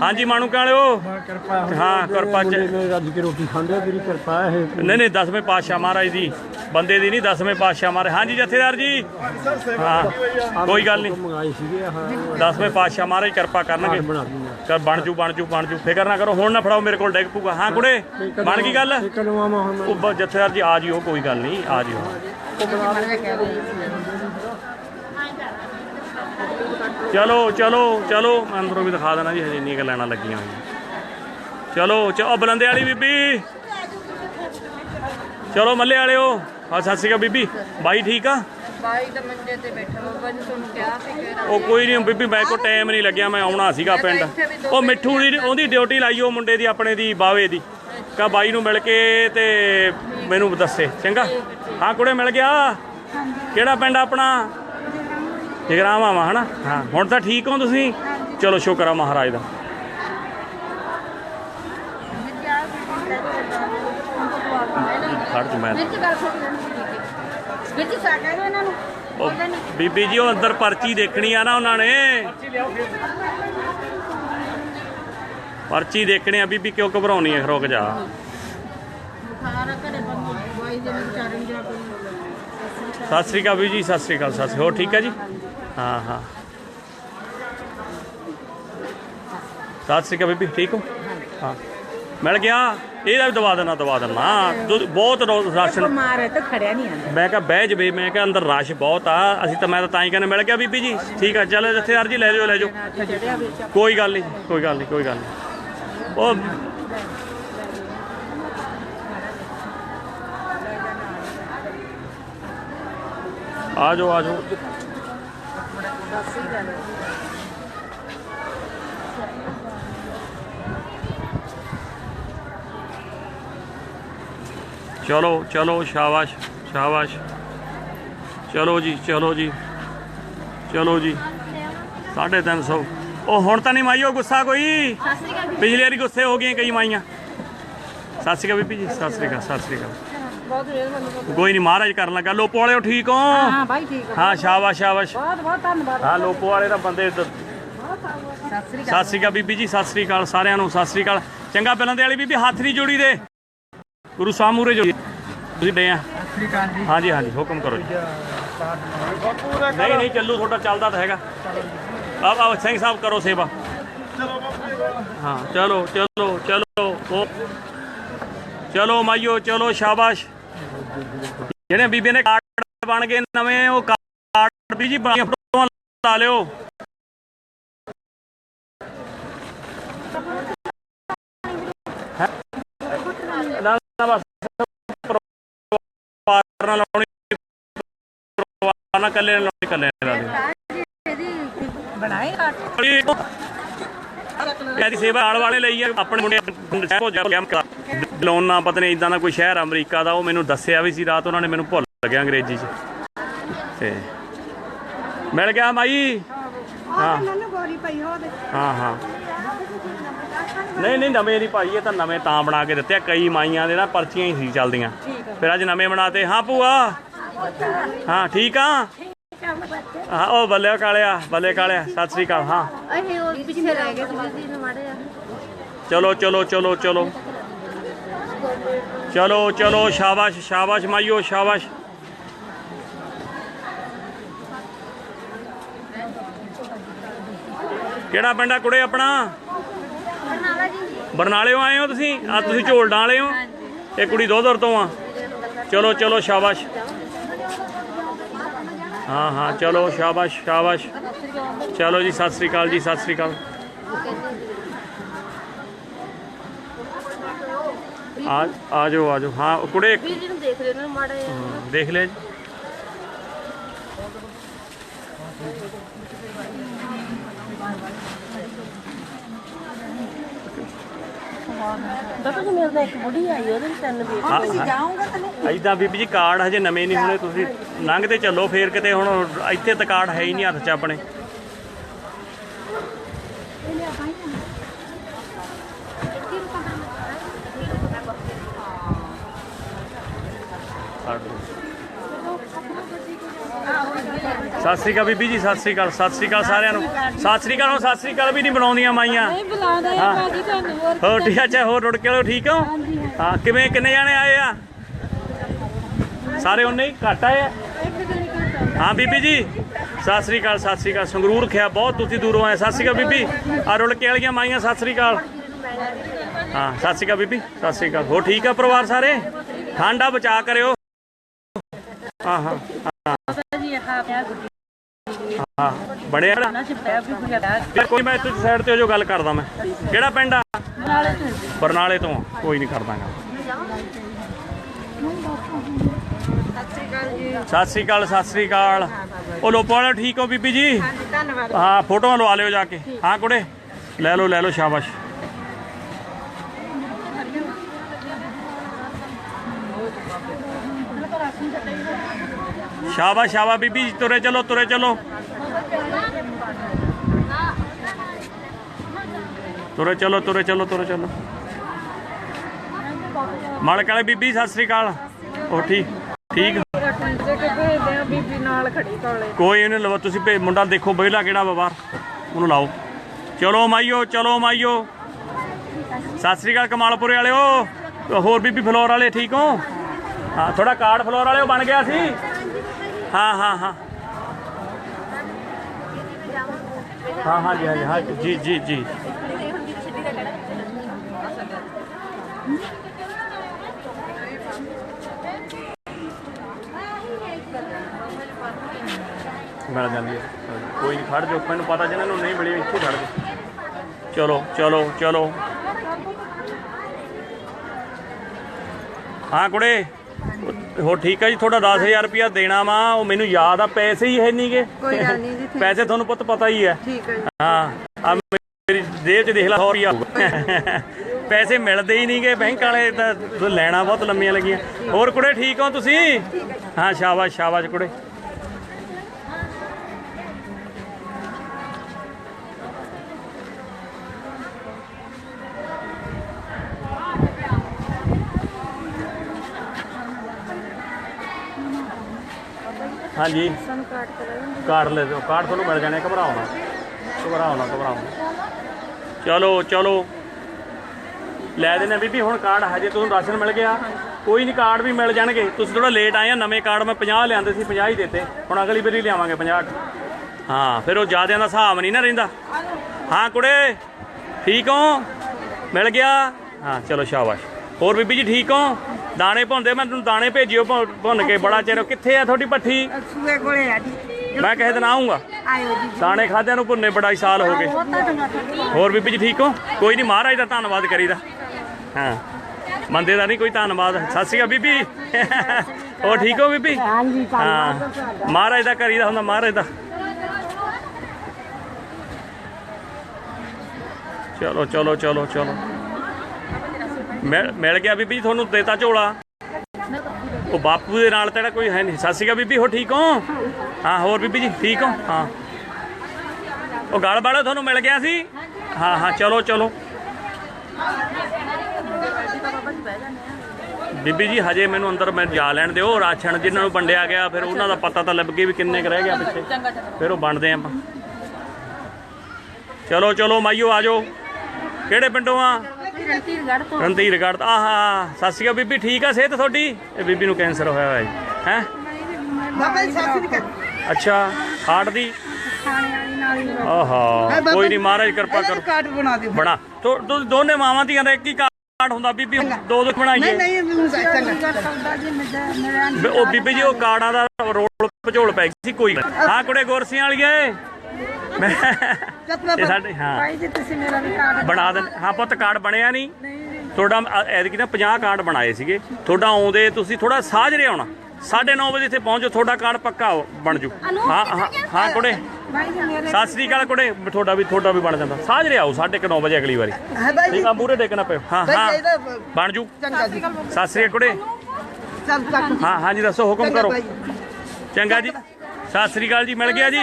ਹਾਂਜੀ ਮਾਣੂ ਕਾਲਿਓ ਕਿਰਪਾ ਹਾਂ? ਕਿਰਪਾ ਚ ਰੱਜ ਕੇ ਰੋਟੀ ਖਾਂਦੇ ਤੇਰੀ ਕਿਰਪਾ ਹੈ ਨਹੀਂ ਨਹੀਂ ਦਸਵੇਂ ਪਾਤਸ਼ਾਹ ਮਹਾਰਾਜ ਦੀ। ਬੰਦੇ ਦੀ ਨਹੀਂ ਦਸਵੇਂ ਪਾਤਸ਼ਾਹ ਮਹਾਰਾਜ। ਹਾਂਜੀ ਜਥੇਦਾਰ ਜੀ। ਹਾਂ ਕੋਈ ਗੱਲ ਨਹੀਂ ਮੰਗਾਈ ਸੀਗੇ ਹਾਂ ਦਸਵੇਂ ਪਾਤਸ਼ਾਹ ਮਹਾਰਾਜ ਕਿਰਪਾ ਕਰਨਗੇ। ਕਰ ਬਣ ਜੂ ਬਣ ਜੂ ਬਣ ਜੂ। ਫਿਕਰ ਨਾ ਕਰੋ ਹੁਣ ਨਾ ਫੜਾਓ ਮੇਰੇ ਕੋਲ ਡਿੱਗ ਪੂਗਾ ਹਾਂ ਕੁੜੇ ਬਣ ਗਈ ਗੱਲ? ਉਹ ਜਥੇਦਾਰ ਜੀ ਆ ਜਿਓ ਕੋਈ ਗੱਲ ਨਹੀਂ ਆ ਜਿਓ। ਚਲੋ ਚਲੋ ਚਲੋ। ਮੈਂ ਅੰਦਰੋਂ ਵੀ ਦਿਖਾ ਦੇਣਾ ਜੀ ਹਜੇ ਇੰਨੀਆਂ ਕੁ ਲਾਈਨਾਂ ਲੱਗੀਆਂ ਹੋਈਆਂ। ਚਲੋ ਚੋ ਬਲੰਦੇ ਵਾਲੀ ਬੀਬੀ। ਚਲੋ ਮੱਲੇ ਵਾਲਿਓ। ਆ ਸਤਿ ਸ਼੍ਰੀ ਅਕਾਲ ਬੀਬੀ। ਬਾਈ ਠੀਕ ਆ? ਬਾਈ ਤਾਂ ਮੰਜੇ ਤੇ ਬੈਠਾ ਬਾਬਾ ਜੀ ਤੁਹਾਨੂੰ ਕਿਹਾ ਸੀ ਕਿ ਉਹ ਕੋਈ ਨਹੀਂ ਬੀਬੀ ਮੇਰੇ ਕੋਲ ਟਾਈਮ ਨਹੀਂ ਲੱਗਿਆ ਮੈਂ ਆਉਣਾ ਸੀਗਾ ਪਿੰਡ। ਉਹ ਮਿੱਠੂ ਦੀ ਉਹਦੀ ਡਿਊਟੀ ਲਾਈ ਉਹ ਮੁੰਡੇ ਦੀ ਆਪਣੇ ਦੀ ਬਾਵੇ ਦੀ। ਕਾ ਬਾਈ ਨੂੰ ਮਿਲ ਕੇ ਤੇ ਮੈਨੂੰ ਦੱਸੇ ਚੰਗਾ? ਹਾਂ ਕੁੜੇ ਮਿਲ ਗਿਆ? ਕਿਹੜਾ ਪਿੰਡ ਆਪਣਾ? ਜਗਰਾਵਾਂ ਵਾ ਹਨਾ? ਹਾਂ ਹੁਣ ਤਾਂ ਠੀਕ ਹੋ ਤੁਸੀਂ? ਚਲੋ ਸ਼ੁਕਰ ਆ ਮਹਾਰਾਜ ਦਾ। ਖੜ ਚ ਮੈਂ ਵਿੱਚ ਗੱਲ ਸੁਣ ਵਿੱਚ ਸਾ ਕਹਿ ਦੋ ਇਹਨਾਂ ਨੂੰ? ਉਹ ਬੀਬੀ ਜੀ ਉਹ ਅੰਦਰ ਪਰਚੀ ਦੇਖਣੀ ਆ ਨਾ ਉਹਨਾਂ ਨੇ। ਪਰਚੀ ਦੇਖਣੀ ਆ ਬੀਬੀ ਕਿਉਂ ਘਬਰਾਉਣੀ ਹੈ ਰੁਕ ਜਾ। ਘਰੇ ਬੰਦ ਦੇ ਕੋਈ ਸਤਿ ਸ੍ਰੀ ਅਕਾਲ ਬੀਬੀ ਜੀ ਸਤਿ ਸ੍ਰੀ ਅਕਾਲ ਸਤਿ ਹੋਰ ਠੀਕ ਹੈ ਜੀ? ਹਾਂ ਹਾਂ। ਸਤਿ ਸ੍ਰੀ ਅਕਾਲ ਬੀਬੀ ਠੀਕ ਹੋ? ਹਾਂ। ਮਿਲ ਗਿਆ ਇਹਦਾ ਵੀ ਦਵਾ ਦੇਣਾ ਦਵਾ ਦੇਣਾ। ਬਹੁਤ ਰਾਸ਼ਨ। ਮਾਰ ਹੈ ਤਾਂ ਖੜਿਆ ਨਹੀਂ ਆਂਦਾ ਮੈਂ ਕਿਹਾ ਬਹਿ ਜਵੇ ਮੈਂ ਕਿਹਾ ਅੰਦਰ ਰਸ਼ ਬਹੁਤ ਆ। ਅਸੀਂ ਤਾਂ ਮੈਂ ਤਾਂ ਤਾਂ ਹੀ ਕਹਿੰਦਾ ਮਿਲ ਗਿਆ ਬੀਬੀ ਜੀ। ਠੀਕ ਆ ਚਲੋ ਜਥੇਦਾਰ ਜੀ ਲੈ ਜਾਓ ਲੈ ਜਾਓ। ਕੋਈ ਗੱਲ ਨਹੀਂ ਕੋਈ ਗੱਲ ਨਹੀਂ ਕੋਈ ਗੱਲ ਨਹੀਂ। ਉਹ ਆ ਜਾਓ ਆ ਜਾਓ ਚਲੋ ਚਲੋ ਸ਼ਾਬਾਸ਼ ਸ਼ਾਬਾਸ਼ ਚਲੋ ਜੀ ਚਲੋ ਜੀ ਚਲੋ ਜੀ 350 ਉਹ ਹੁਣ ਤਾਂ ਨਹੀਂ ਮਾਈਓ ਗੁੱਸਾ ਕੋਈ? ਪਿਛਲੀ ਵਾਰੀ ਗੁੱਸੇ ਹੋ ਗਈਆਂ ਕਈ ਮਾਈਆਂ। ਸਤਿ ਸ਼੍ਰੀ ਅਕਾਲ ਬੀਬੀ ਜੀ ਸਤਿ ਸ਼੍ਰੀ ਅਕਾਲ ਸਤਿ ਸ਼੍ਰੀ ਅਕਾਲ। ਕੋਈ ਨਹੀਂ ਮਹਾਰਾਜ ਕਰਨ ਲੱਗਾ। ਲੋਪੋ ਵਾਲਿਓ ਠੀਕ ਹੋ? ਹਾਂ ਬਾਈ ਠੀਕ ਹਾਂ। ਸ਼ਾਬਾਸ਼ ਸ਼ਾਬਾਸ਼। ਬਹੁਤ ਬਹੁਤ ਧੰਨਵਾਦ। ਹਾਂ ਲੋਪੋ ਵਾਲੇ ਤਾਂ ਬੰਦੇ ਦ- ਸਤਿ ਸ੍ਰੀ ਸਤਿ ਸ਼੍ਰੀ ਅਕਾਲ ਬੀਬੀ ਜੀ ਸਤਿ ਸ਼੍ਰੀ ਅਕਾਲ ਸਾਰਿਆਂ ਨੂੰ ਸਤਿ ਸ਼੍ਰੀ ਅਕਾਲ। ਚੰਗਾ ਪਹਿਲਾਂ ਦੇ ਵਾਲੀ ਬੀਬੀ ਹੱਥ ਨਹੀਂ ਜੋੜੀ ਦੇ। ਗੁਰੂ ਸਾਹਿਬ ਮੂਰੇ ਜੋ ਤੁਸੀਂ ਦੇ ਆ। ਹਾਂਜੀ ਹਾਂਜੀ ਹੁਕਮ ਕਰੋ ਜੀ। ਨਹੀਂ ਨਹੀਂ ਚੱਲੂ ਤੁਹਾਡਾ ਚੱਲਦਾ ਤਾਂ ਹੈਗਾ। ਆ ਆ ਸਿੰਘ ਸਾਹਿਬ ਕਰੋ ਸੇਵਾ। ਹਾਂ, ਚਲੋ ਚਲੋ ਚਲੋ, ਉਹ ਚਲੋ ਮਾਈਓ, ਚਲੋ ਸ਼ਾਬਾਸ਼। ਜਿਹੜੇ ਬੀਬੀ ਨੇ ਕਾਰਡ ਬਣ ਗਏ ਨਵੇਂ, ਉਹ ਕਾਰਡ ਵੀ ਜੀ ਬਣੀਆਂ, ਫੋਟੋਆਂ ਲਾ ਲਿਓ। ਨਾ ਨਾ, ਬਸ। ਪਰਿਵਾਰ ਨਾਲ ਲਾਉਣੀ ਪਰਿਵਾਰ ਨਾਲ ਇਕੱਲੇ ਨਾਲ ਲਾਉਣੀ ਇਕੱਲੇ ਨਾਲ ਲਾਉਣੀ ਬਣਾਏ ਕਾਟ ਇਹਦੀ ਸੇਵਾ ਆਲ ਵਾਲੇ ਲਈ ਆ। ਆਪਣੇ ਮੁੰਡੇ ਸ਼ਹਿਰ ਜਾ ਗਿਆ ਬਲੋਨਾ ਪਤਾ ਨਹੀਂ ਇਦਾਂ ਦਾ ਕੋਈ ਸ਼ਹਿਰ ਅਮਰੀਕਾ ਦਾ ਉਹ ਮੈਨੂੰ ਦੱਸਿਆ ਵੀ ਸੀ ਰਾਤ ਉਹਨਾਂ ਨੇ ਮੈਨੂੰ ਭੁੱਲ ਗਿਆ ਅੰਗਰੇਜ਼ੀ 'ਚ। ਤੇ ਮਿਲ ਗਿਆ ਮਾਈ? ਹਾਂ। ਮੈਨੂੰ ਗੋਰੀ ਪਈ ਹੋ ਦੇ ਹਾਂ। ਹਾਂ ਨਹੀਂ ਨਹੀਂ ਨਵੇਂ ਨਹੀਂ ਭਾਈ ਇਹ ਤਾਂ ਨਵੇਂ ਤਾਂ ਬਣਾ ਕੇ ਦਿੱਤੇ ਆ। ਕਈ ਮਾਈਆਂ ਦੇ ਨਾ ਪਰਚੀਆਂ ਹੀ ਸੀ ਚੱਲਦੀਆਂ। ਫਿਰ ਅੱਜ ਨਵੇਂ ਬਣਾਤੇ। ਹਾਂ ਭੂਆ। ਹਾਂ ਠੀਕ ਆ? ਹਾਂ ਉਹ ਬੱਲੇ ਕਾਲਿਆ ਬੱਲੇ ਕਾਲਿਆ ਸਤਿ ਸ੍ਰੀ ਅਕਾਲ ਹਾਂ। ਅਸੀਂ ਉਹ ਪਿੱਛੇ ਰਹਿ ਗਏ ਤੁਸੀਂ ਜੀ ਮਾੜੇ ਆ। ਚਲੋ ਚਲੋ ਚਲੋ ਚਲੋ। ਚਲੋ ਚਲੋ ਸ਼ਾਬਾਸ਼ ਸ਼ਾਬਾਸ਼ ਮਾਈਓ ਸ਼ਾਬਾਸ਼। ਕਿਹੜਾ ਪਿੰਡ ਆ ਕੁੜੇ ਆਪਣਾ? ਬਰਨਾਲਿਓਂ ਆਏ ਹੋ ਤੁਸੀਂ? ਆ ਤੁਸੀਂ ਝੋਲਡਾਂ ਵਾਲੇ ਹੋ? ਇਹ ਕੁੜੀ ਦੋਦਰ ਤੋਂ ਆ। ਚਲੋ ਚਲੋ ਸ਼ਾਬਾਸ਼। ਹਾਂ ਹਾਂ ਚਲੋ ਸ਼ਾਬਾਸ਼ ਸ਼ਾਬਾਸ਼ ਚਲੋ ਜੀ ਸਤਿ ਸ੍ਰੀ ਅਕਾਲ ਜੀ ਸਤਿ ਸ੍ਰੀ ਅਕਾਲ ਆ ਆ ਜਾਓ ਆ ਜਾਓ ਹਾਂ ਉਹ ਕੁੜੇ ਵੀਰ ਜੀ ਨੂੰ ਦੇਖ ਰਹੇ ਨੇ ਮਾੜੇ ਆ ਦੇਖ ਲਿਆ ਜੀ ਬਾਬਾ ਜੀ ਮੇਰੇ ਨਾਲ ਇੱਕ ਬੁੜੀ ਆਈ ਉਹਦੇ ਵੀ ਤਿੰਨ ਬੇਟੇ ਜਾਊਂਗਾ ਤਨੇ ਐਦਾਂ ਬੀਬੀ ਜੀ ਕਾਰਡ ਹਜੇ ਨਵੇਂ ਨਹੀਂ ਹੋਣੇ ਤੁਸੀਂ ਲੰਘਦੇ ਚੱਲੋ ਫੇਰ ਕਿਤੇ ਹੁਣ ਇੱਥੇ ਤਾਂ ਕਾਰਡ ਹੈ ਹੀ ਨਹੀਂ ਹੱਥ 'ਚ ਆਪਣੇ। ਸਤਿ ਸ੍ਰੀ ਅਕਾਲ ਬੀਬੀ ਜੀ ਸਤਿ ਸ੍ਰੀ ਅਕਾਲ ਸਤਿ ਸ੍ਰੀ ਅਕਾਲ ਸਾਰਿਆਂ ਨੂੰ ਸਤਿ ਸ੍ਰੀ ਅਕਾਲ ਹੁਣ ਸਤਿ ਸ੍ਰੀ ਅਕਾਲ ਵੀ ਨਹੀਂ ਬਣਾਉਂਦੀਆਂ ਮਾਈਆਂ ਨਹੀਂ ਬੁਲਾਉਂਦੇ ਆ ਭਾਜੀ ਤੁਹਾਨੂੰ ਹੋਰ ਹੋਰ ਠੀਕ ਅੱਛਾ ਹੋਰ ਰੁੜ ਕੇ ਲੋ ਠੀਕ ਹੋ ਹਾਂ ਕਿਵੇਂ ਕਿੰਨੇ ਜਾਣੇ ਆਏ ਆ ਸਾਰੇ ਉਹਨੇ ਹੀ ਘੱਟ ਆਏ ਆ ਹਾਂ ਬੀਬੀ ਜੀ ਸਤਿ ਸ੍ਰੀ ਅਕਾਲ ਸਤਿ ਸ੍ਰੀ ਅਕਾਲ ਸੰਗਰੂਰ ਖਿਆ ਬਹੁਤ ਤੁਸੀਂ ਦੂਰੋਂ ਆਏ ਸਤਿ ਸ੍ਰੀ ਅਕਾਲ ਬੀਬੀ ਆ ਰੁੜ ਕੇ ਵਾਲੀਆਂ ਮਾਈਆਂ ਸਤਿ ਸ੍ਰੀ ਅਕਾਲ ਹਾਂ ਸਤਿ ਸ੍ਰੀ ਅਕਾਲ ਬੀਬੀ ਸਤਿ ਸ੍ਰੀ ਅਕਾਲ ਹੋ ਠੀਕ ਆ ਪਰਿਵਾਰ ਸਾਰੇ ਠੰਡਾ ਬਚਾ ਕਰਿਓ ਜੀ ਆਹ ਪਿਆ ਗੁੱਡੀ ਹਾਂ ਬੜਿਆ ਨਾ। ਤੇ ਕੋਈ ਮੈਂ ਇੱਥੇ ਸਾਈਡ ਤੇ ਹੋ ਜੋ ਗੱਲ ਕਰਦਾ ਮੈਂ। ਕਿਹੜਾ ਪਿੰਡ ਆ? ਬਰਨਾਲੇ ਤੋਂ। ਕੋਈ ਨਹੀਂ ਕਰਦਾਗਾ ਸਤਿ ਸ੍ਰੀ ਅਕਾਲ ਸਤਿ ਸ੍ਰੀ ਅਕਾਲ ਉਹ ਲੋਪੋ ਵਾਲੇ ਠੀਕ ਹੋ ਬੀਬੀ ਜੀ? ਧੰਨਵਾਦ। ਹਾਂ ਫੋਟੋਆਂ ਲਵਾ ਲਿਓ ਜਾ ਕੇ। ਹਾਂ ਕੁੜੇ? ਲੈ ਲਓ ਲੈ ਲਓ ਸ਼ਾਬਾਸ਼। ਸ਼ਾਬਾਸ਼ ਸ਼ਾਬਾਸ਼ ਬੀਬੀ ਜੀ, ਤੁਰੇ ਚਲੋ ਤੁਰੇ ਚਲੋ। ਤੁਰੇ ਚਲੋ ਤੁਰੇ ਚਲੋ ਤੁਰੇ ਚਲੋ। ਮਾਲਕ ਵਾਲੇ ਬੀਬੀ, ਸਤਿ ਸ੍ਰੀ ਅਕਾਲ। ਉਹ ਠੀਕ? ਠੀਕ? ਬੀਬੀ ਨਾਲ ਖੜੀ ਕੋਲੇ ਕੋਈ ਇਹਨੇ ਲਵਾ, ਤੁਸੀਂ ਭੇ, ਮੁੰਡਾ ਦੇਖੋ ਬਹਿਲਾ ਕਿਹੜਾ ਵਾ ਬਾਹਰ। ਉਹਨੂੰ ਲਾਓ। ਚਲੋ ਮਾਈਓ ਚਲੋ ਮਾਈਓ। ਸਤਿ ਸ੍ਰੀ ਅਕਾਲ, ਕਮਾਲਪੁਰੇ ਵਾਲਿਓ। ਹੋਰ ਬੀਬੀ ਫਲੋਰ ਵਾਲੇ ਠੀਕ ਹੋ? ਹਾਂ ਥੋੜਾ ਕਾਰਡ ਫਲੋਰ ਵਾਲਿਓ ਬਣ ਗਿਆ ਸੀ। ਹਾਂ ਹਾਂ ਹਾਂ। ਹਾਂ ਹਾਂ ਜੀ ਹਾਂ ਜੀ, ਹਾਂ ਜੀ ਜੀ। ਜੀ ਮਿਲ ਜਾਂਦੀ ਹੈ। ਕੋਈ ਨਹੀਂ ਖੜ ਜੋ ਮੈਨੂੰ ਪਤਾ ਜਿਹਨਾਂ ਨੂੰ ਨਹੀਂ ਮਿਲੀ ਇੱਥੇ ਖੜ ਜਾਓ। ਚਲੋ ਚਲੋ ਚਲੋ। ਹਾਂ ਕੁੜੇ। ਹੋਰ ਠੀਕ ਹੈ ਜੀ ਤੁਹਾਡਾ 10000 ਰੁਪਇਆ ਦੇਣਾ ਵਾ ਉਹ ਮੈਨੂੰ ਯਾਦ ਆ ਪੈਸੇ ਹੀ ਹੈ ਨਹੀਂਗੇ ਕੋਈ ਗੱਲ ਨਹੀਂ ਜੀ ਠੀਕ। ਪੈਸੇ ਤੁਹਾਨੂੰ ਪੁੱਤ ਪਤਾ ਹੀ ਹੈ ਠੀਕ ਹੈ ਜੀ। ਹਾਂ ਆ ਮੇਰੀ ਜੇਬ 'ਚ ਦੇਖ ਲਾ 100 ਰੁਪਇਆ। ਪੈਸੇ ਮਿਲਦੇ ਹੀ ਨਹੀਂਗੇ ਬੈਂਕ ਵਾਲੇ ਤਾਂ ਲੈਣਾ ਬਹੁਤ ਲੰਮੀਆਂ ਲੱਗੀਆਂ। ਹੋਰ ਕੁੜੇ ਠੀਕ ਹੋ ਤੁਸੀਂ? ਹਾਂ ਸ਼ਾਬਾਸ਼ ਸ਼ਾਬਾਸ਼ ਕੁੜੇ। ਹਾਂਜੀ। ਸਾਨੂੰ ਕਾਟ ਕਰਾਂਗੇ ਕਾਰਡ ਲੈ ਦਿਓ। ਕਾਰਡ ਤੁਹਾਨੂੰ ਮਿਲ ਜਾਣੇ ਘਬਰਾਓ ਨਾ। ਘਬਰਾਓ ਨਾ ਘਬਰਾਓ ਨਾ। ਚਲੋ ਚਲੋ। ਲੈ ਦੇਣਾ ਬੀਬੀ ਹੁਣ ਕਾਰਡ ਹਜੇ ਤੁਹਾਨੂੰ ਰਾਸ਼ਨ ਮਿਲ ਗਿਆ। ਕੋਈ ਨਹੀਂ ਕਾਰਡ ਵੀ ਮਿਲ ਜਾਣਗੇ। ਤੁਸੀਂ ਥੋੜਾ ਲੇਟ ਆਏ ਆ ਨਵੇਂ ਕਾਰਡ ਮੈਂ 50 ਲਿਆਂਦੇ ਸੀ 50 ਹੀ ਦਿੱਤੇ। ਹੁਣ ਅਗਲੀ ਵਾਰੀ ਲਿਆਵਾਂਗੇ 50 ਹਾਂ ਫਿਰ ਉਹ ਜਿਆਦਿਆਂ ਦਾ ਹਿਸਾਬ ਨਹੀਂ ਨਾ ਰਹਿੰਦਾ। ਹਾਂ ਕੁੜੇ ਠੀਕ ਹੋ? ਮਿਲ ਗਿਆ? ਹਾਂ ਚਲੋ ਸ਼ਾਬਾਸ਼। ਹੋਰ ਬੀਬੀ ਜੀ ਠੀਕ ਹੋ? ਦਾਣੇ ਭੁੰਨਦੇ ਮੈਂ ਤੁਹਾਨੂੰ ਦਾਣੇ ਭੇਜਿਓ ਭੁੰਨ ਭੁੰਨ ਕੇ ਬੜਾ ਚਿਰ। ਕਿੱਥੇ ਆ ਤੁਹਾਡੀ ਪੱਠੀ? ਸੂਏ ਕੋਲੇ ਆ ਜੀ। ਮੈਂ ਕਿਸੇ ਦਿਨ ਆਉਂਗਾ ਆਇਓ ਜੀ ਦਾਣੇ ਖਾਦਿਆਂ ਨੂੰ ਭੁੰਨੇ ਬੜਾ ਹੀ ਸਾਲ ਹੋ ਗਏ। ਹੋਰ ਬੀਬੀ ਜੀ ਠੀਕ ਹੋ? ਕੋਈ ਨਹੀਂ ਮਹਾਰਾਜ ਦਾ ਧੰਨਵਾਦ ਕਰੀਦਾ। ਹਾਂ। ਮੰਦੇ ਦਾ ਨਹੀਂ ਕੋਈ ਧੰਨਵਾਦ। ਸਤਿ ਸ਼੍ਰੀ ਅਕਾਲ ਬੀਬੀ। ਹੋਰ ਠੀਕ ਹੋ ਬੀਬੀ? ਹਾਂਜੀ ਹਾਂ। ਮਹਾਰਾਜ ਦਾ ਕਰੀਦਾ ਹੁੰਦਾ ਮਹਾਰਾਜ ਦਾ। ਚਲੋ ਚਲੋ ਚਲੋ ਚਲੋ। ਮਿਲ ਮਿਲ ਗਿਆ ਬੀਬੀ ਜੀ, ਤੁਹਾਨੂੰ ਦੇਤਾ ਝੋਲਾ। ਉਹ ਬਾਪੂ ਦੇ ਨਾਲ ਤੇਰਾ ਕੋਈ ਹੈ ਨਹੀਂ। ਸਤਿ ਸ਼੍ਰੀ ਅਕਾਲ ਬੀਬੀ ਹੋ ਠੀਕ ਹੋ? ਹਾਂ, ਹੋਰ ਬੀਬੀ ਜੀ, ਠੀਕ ਹੋ? ਹਾਂ। ਉਹ ਗਲ ਵਾਲਾ ਤੁਹਾਨੂੰ ਮਿਲ ਗਿਆ ਸੀ? ਹਾਂ ਹਾਂ, ਚਲੋ ਚਲੋ। ਬੀਬੀ ਜੀ, ਹਜੇ ਮੈਨੂੰ ਅੰਦਰ ਮੈਂ ਜਾ ਲੈਣ ਦਿਓ। ਰਾਸ਼ਨ ਜਿਨ੍ਹਾਂ ਨੂੰ ਵੰਡਿਆ ਗਿਆ, ਫਿਰ ਉਹਨਾਂ ਦਾ ਪਤਾ ਤਾਂ ਲੱਗ ਗਿਆ ਵੀ ਕਿੰਨੇ ਕੁ ਰਹਿ ਗਿਆ ਪਿੱਛੇ। ਫਿਰ ਉਹ ਵੰਡਦੇ ਆਪਾਂ। ਚਲੋ ਚਲੋ, ਮਾਈਓ ਆ ਜਾਓ। ਕਿਹੜੇ ਪਿੰਡੋਂ ਆ? ਰਣਧੀਰਗੜ੍ਹ ਤੋਂ। ਰਣਧੀਰਗੜ੍ਹ ਆਹਾ ਸਤਿ ਸ਼੍ਰੀ ਅਕਾਲ ਬੀਬੀ ਠੀਕ ਆ ਸਿਹਤ ਤੁਹਾਡੀ? ਇਹ ਬੀਬੀ ਨੂੰ ਕੈਂਸਰ ਹੋਇਆ ਹੋਇਆ ਜੀ। ਹੈ? ਬਾਬਾ ਜੀ ਸਤਿ ਸ੍ਰੀ ਅਕਾਲ। ਅੱਛਾ ਹਾਰਟ ਦੀ? ਖਾਣੇ ਵਾਲੀ ਨਾਲ ਹੀ ਆਹਾ ਕੋਈ ਨਹੀਂ ਮਹਾਰਾਜ ਕਿਰਪਾ ਕਰੋ। ਕਾਰਡ ਬਣਾ ਦਿਓ। ਬਣਾ। ਤੋ ਤੋ- ਦੋਨੇ ਮਾਵਾਂ ਧੀਆਂ ਦਾ ਇੱਕ ਹੀ ਕਾਰਡ ਹੁੰਦਾ ਬੀਬੀ ਦੋ ਦੋ ਬਣਾਈਏ? ਨਹੀਂ ਮੈਨੂੰ ਚੰਗਾ ਸੌਦਾ ਜੀ ਮੇਰਾ ਵੀ ਉਹ ਬੀਬੀ ਜੀ ਉਹ ਕਾਰਡਾਂ ਦਾ ਰੋਲ ਭਜੋਲ ਪੈ ਗਈ ਸੀ ਕੋਈ ਹਾਂ ਕੁੜੇ ਗੁਰਸੀਆਂ ਵਾਲੀਏ। ਮੈਂ ਇਹ ਸਾਡੇ ਹਾਂ। ਭਾਈ ਜੀ ਤੁਸੀਂ ਮੇਰਾ ਵੀ ਕਾਰਡ ਬਣਾ ਦੇ ਹਾਂ ਪੁੱਤ ਕਾਰਡ ਬਣਿਆ ਨਹੀਂ। ਤੁਹਾਡਾ ਐਤਕੀ ਨਾ 50 ਕਾਰਡ ਬਣਾਏ ਸੀਗੇ। ਤੁਹਾਡਾ ਆਉਂਦੇ ਤੁਸੀਂ ਥੋੜਾ ਸਾਜਰੇ ਆਉਣਾ 9:30 ਵਜੇ ਇੱਥੇ ਪਹੁੰਚੋ ਤੁਹਾਡਾ ਕਾਰਡ ਪੱਕਾ ਹੋ- ਬਣ ਜੂ। ਹਾਂ ਹਾਂ ਹਾਂ ਕੁੜੇ। ਜੀ ਸਤਿ ਸ੍ਰੀ ਅਕਾਲ ਕੁੜੇ ਤੁਹਾਡਾ ਵੀ ਤੁਹਾਡਾ ਵੀ ਬਣ ਜਾਂਦਾ। ਸਾਜਰੇ ਆਓ 9:30 ਵਜੇ ਅਗਲੀ ਵਾਰੀ। ਹੈ ਠੀਕ ਆ ਮੂਰੇ ਦੇਖਣਾ ਪਿਓ। ਹਾਂ ਹਾਂ। ਬਣ ਜੂ। ਚੰਗਾ ਜੀ। ਸਤਿ ਸ੍ਰੀ ਅਕਾਲ ਕੁੜੇ। ਤੱਕ ਹਾਂ ਹਾਂਜੀ ਦੱਸੋ ਹੁਕਮ ਕਰੋ। ਚੰਗਾ ਜੀ। ਸਤਿ ਸ੍ਰੀ ਅਕਾਲ ਜੀ ਮਿਲ ਗਿਆ ਜੀ।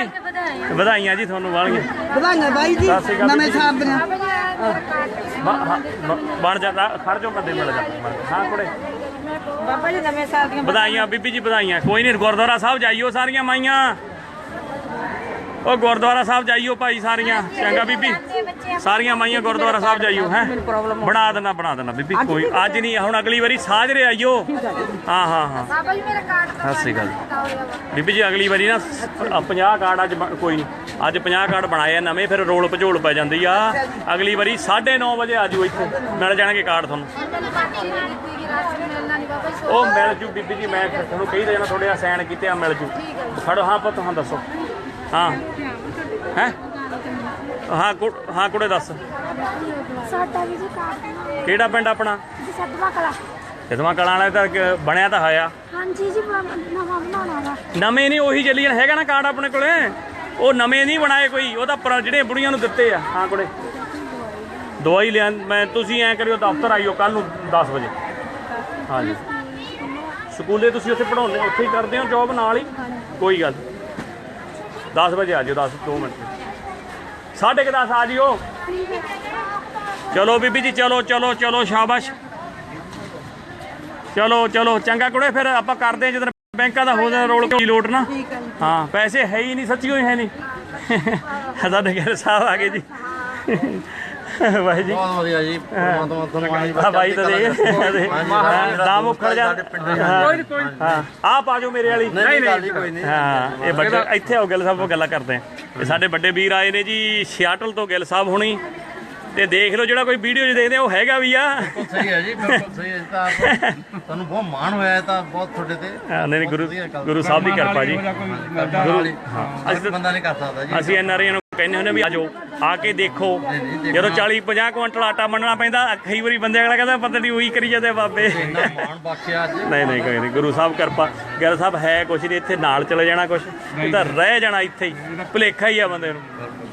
ਵਧਾਈਆਂ ਜੀ ਤੁਹਾਨੂੰ ਵਾਲੀਆਂ। ਵਧਾਈਆਂ ਬਾਈ ਜੀ ਸਤਿ ਸ਼੍ਰੀ ਅਕਾਲ ਨਵੇਂ ਜੀ। ਸਾਲ ਦੀਆਂ ਬਣ ਜਾਂਦਾ ਖੜ ਜਾਓ ਬੰਦੇ ਮਿਲ ਜਾਂਦੇ ਹਾਂ ਕੁੜੇ। ਬਾਬਾ ਜੀ ਨਵੇਂ ਸਾਲ ਦੀਆਂ ਵਧਾਈਆਂ ਬੀਬੀ ਜੀ ਵਧਾਈਆਂ। ਕੋਈ ਨਹੀਂ ਗੁਰਦੁਆਰਾ ਸਾਹਿਬ ਜਾਈਓ ਸਾਰੀਆਂ ਮਾਈਆਂ। ਉਹ ਗੁਰਦੁਆਰਾ ਸਾਹਿਬ ਜਾਈਓ ਭਾਈ ਸਾਰੀਆਂ ਚੰਗਾ ਬੀਬੀ। ਸਾਰੀਆਂ ਮਾਈਆਂ ਗੁਰਦੁਆਰਾ ਸਾਹਿਬ ਜਾਈਓ ਹੈ? ਬਣਾ ਦੇਣਾ ਬਣਾ ਦੇਣਾ ਬੀਬੀ ਕੋਈ ਅੱਜ ਨਹੀਂ ਹੁਣ ਅਗਲੀ ਵਾਰੀ ਸਾਜਰੇ ਆਈਓ। ਹਾਂ ਹਾਂ ਹਾਂ। ਸ੍ਰੀ ਅਕਾਲ। ਬੀਬੀ ਜੀ ਅਗਲੀ ਵਾਰੀ ਨਾ 50 ਕਾਰਡ ਅੱਜ ਕੋਈ ਨਹੀਂ। ਅੱਜ 50 ਕਾਰਡ ਬਣਾਏ ਆ ਨਵੇਂ ਫਿਰ ਰੋਲ ਭਜੋਲ ਪੈ ਜਾਂਦੀ ਆ। ਅਗਲੀ ਵਾਰੀ 9:30 ਵਜੇ ਆ ਜਾਓ ਇੱਥੇ। ਮਿਲ ਜਾਣਗੇ ਕਾਰਡ ਤੁਹਾਨੂੰ। ਉਹ ਮਿਲ ਜੂ ਬੀਬੀ ਜੀ ਮੈਂ ਤੁਹਾਨੂੰ ਕਹੀ ਦੇਣਾ ਤੁਹਾਡੇ ਆ ਸਾਈਨ ਕੀਤੇ ਆ ਮਿਲ ਜੂ। ਖੜੋ ਹਾਂ ਪੁੱਤ ਹਾਂ ਦੱਸੋ। ਹਾਂ। ਹੈ? ਹਾਂ ਕੁ- ਹਾਂ ਕੁੜੇ ਦੱਸ। ਸਾਡਾ ਵੀ ਜੀ ਕਾਰਡ ਕਿਹੜਾ ਪਿੰਡ ਆਪਣਾ? ਜੀ ਸੱਤਵਾ ਕਲਾ। ਕਿਸਮਾ ਕਲਾਂ ਵਾਲੇ ਤਾਂ ਕ- ਬਣਿਆ ਤਾਂ ਹੋਇਆ। ਹਾਂਜੀ ਜੀ ਬਣਾ- ਨਵਾਂ ਬਣਾਉਣਾ ਵਾ ਨਵੇਂ ਨਹੀਂ ਉਹੀ ਚੱਲੀ ਜਾਣਾ ਹੈਗਾ ਨਾ ਕਾਰਡ ਆਪਣੇ ਕੋਲੇ? ਉਹ ਨਵੇਂ ਨਹੀਂ ਬਣਾਏ ਕੋਈ। ਉਹ ਤਾਂ ਪੁਰਾ- ਜਿਹੜੇ ਬੁੜੀਆਂ ਨੂੰ ਦਿੱਤੇ ਆ। ਹਾਂ ਕੁੜੇ। ਦਵਾਈ ਲਿਆ ਮੈਂ ਤੁਸੀਂ ਐ ਕਰਿਓ ਦਫ਼ਤਰ ਆਇਓ ਕੱਲ ਨੂੰ 10 ਵਜੇ। ਹਾਂਜੀ। ਸਕੂਲੇ ਤੁਸੀਂ ਉੱਥੇ ਪੜਾਉਂਦੇ ਉੱਥੇ ਹੀ ਕਰਦੇ ਹੋ ਜੌਬ ਨਾਲ ਹੀ? ਕੋਈ ਗੱਲ 10 ਵਜੇ ਆ ਜਿਓ 10 2 ਮਿੰਟ। ਸਾਢੇ ਕੁ 10 ਆ ਜਿਓ। ਚਲੋ ਬੀਬੀ ਜੀ ਚਲੋ ਚਲੋ ਚਲੋ ਸ਼ਾਬਾਸ਼। ਚਲੋ ਚਲੋ ਚੰਗਾ ਕੁੜੇ ਫਿਰ ਆਪਾਂ ਕਰਦੇ ਜਦੋਂ ਬੈਂਕਾਂ ਦਾ ਹੋ ਜਾਣਾ ਰੋਲ ਕੀ ਲੋਟ ਨਾ। ਹਾਂ ਪੈਸੇ ਹੈ ਹੀ ਨਹੀਂ ਸੱਚੀ ਹੋਈ ਹੈ ਨਹੀਂ। ਸਾਡੇ ਘਰ ਸਾਹਿਬ ਆ ਗਏ ਜੀ। ਵਾਹਿ ਜੀ। ਬਹੁਤ ਵਧੀਆ ਜੀ ਪਰਮਾਤਮਾ ਤੁਹਾਨੂੰ ਆਈ ਬਾਈ ਤਾਂ ਦੇ ਦਾਮ ਉਖੜ ਜਾ। ਕੋਈ ਕੋਈ ਹਾਂ। ਆਪ ਆ ਜਾਓ ਮੇਰੇ ਵਾਲੀ। ਨਹੀਂ ਨਹੀਂ ਕੋਈ ਨਹੀਂ ਹਾਂ ਇਹ ਵੱਡੇ ਇੱਥੇ ਆਓ ਗਿੱਲ ਸਾਹਿਬ ਕੋਲ ਗੱਲਾਂ ਕਰਦੇ ਆ ਇਹ ਸਾਡੇ ਵੱਡੇ ਵੀਰ ਆਏ ਨੇ ਜੀ ਸਿਆਟਲ ਤੋਂ ਗਿੱਲ ਸਾਹਿਬ ਹੁਣੀ। ਤੇ ਦੇਖ ਲਓ ਜਿਹੜਾ ਕੋਈ ਵੀਡੀਓ 'ਚ ਦੇਖਦੇ ਆ ਉਹ ਹੈਗਾ ਵੀ ਆ। ਬਿਲਕੁਲ ਸਹੀ ਹੈ ਜੀ ਬਿਲਕੁਲ ਸਹੀ ਹੈ ਜੀ। ਤਾਂ ਤੁਹਾਨੂੰ ਬਹੁਤ ਮਾਣ ਹੋਇਆ ਤਾਂ ਬਹੁਤ ਤੁਹਾਡੇ ਤੇ ਨਹੀਂ ਨਹੀਂ ਗੁਰੂ ਗੁਰੂ ਸਾਹਿਬ ਦੀ ਕਿਰਪਾ ਜੀ। ਗੁਰੂ ਹਾਂ। ਅਸੀਂ ਬੰਦਾ ਨਹੀਂ ਕਰ ਸਕਦਾ ਜੀ। ਅਸੀਂ ਐਨਆਰਆਈ ਨੂੰ ਕਹਿੰਦੇ ਹੁੰਦੇ ਵੀ ਆ ਜਾਓ ਆ ਕੇ ਦੇਖੋ। ਜਦੋਂ 40 50 ਕੁਇੰਟਲ ਆਟਾ ਮੰਨਣਾ ਪੈਂਦਾ ਕਈ ਵਾਰੀ ਬੰਦੇ ਅਗਲਾ ਕਹਿੰਦਾ ਪਤਾ ਨਹੀਂ ਉਹੀ ਕਰੀ ਜਾਂਦੇ ਬਾਬੇ। ਨਹੀਂ ਨਹੀਂ ਕੋਈ ਨਹੀਂ ਗੁਰੂ ਸਾਹਿਬ ਕਿਰਪਾ ਗਿਰ ਸਾਹਿਬ ਹੈ ਕੁਛ ਨਹੀਂ ਇੱਥੇ ਨਾਲ ਚਲੇ ਜਾਣਾ ਕੁਛ। ਇਹ ਤਾਂ ਰਹਿ ਜਾਣਾ ਇੱਥੇ ਹੀ ਭੁਲੇਖਾ ਹੀ ਆ ਬੰਦੇ ਨੂੰ।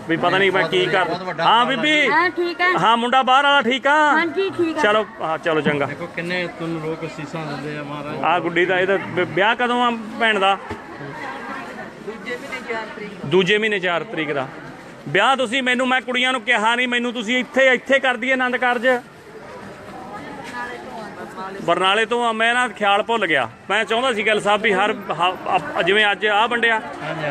ਵੀ ਪਤਾ ਨਹੀਂ ਮੈਂ ਕੀ ਕਰ ਹਾਂ ਬੀਬੀ। ਹਾਂ। ਠੀਕ ਹੈ। ਹਾਂ ਮੁੰਡਾ ਬਾਹਰ ਵਾਲਾ ਠੀਕ ਆ? ਹਾਂਜੀ ਠੀਕ ਹੈ ਚਲੋ ਹਾਂ ਚਲੋ ਚੰਗਾ। ਦੇਖੋ ਕਿੰਨੇ ਤੁਹਾਨੂੰ ਲੋਕ ਸੀਸਾਂ ਦਿੰਦੇ ਆ ਮਹਾਰਾਜ। ਆ ਗੁੱਡੀ ਦਾ ਇਹਦਾ ਵਿਆਹ ਕਦੋਂ ਆ ਭੈਣ ਦਾ? ਦੂਜੇ ਮਹੀਨੇ 4 ਤਰੀਕ ਦਾ। ਵਿਆਹ ਤੁਸੀਂ ਮੈਨੂੰ, ਮੈਂ ਕੁੜੀਆਂ ਨੂੰ ਕਿਹਾ ਨਹੀਂ, ਮੈਨੂੰ ਤੁਸੀਂ ਇੱਥੇ ਇੱਥੇ ਕਰ ਦਈਏ ਆਨੰਦ ਕਾਰਜ। ਬਰਨਾਲੇ ਤੋਂ ਆ, ਮੈਂ ਨਾ ਖਿਆਲ ਭੁੱਲ ਗਿਆ। ਮੈਂ ਚਾਹੁੰਦਾ ਸੀ ਗੱਲ ਸਾਹਿਬ ਵੀ ਹਰ ਹ- ਜਿਵੇਂ ਅੱਜ ਆ ਵੰਡਿਆ,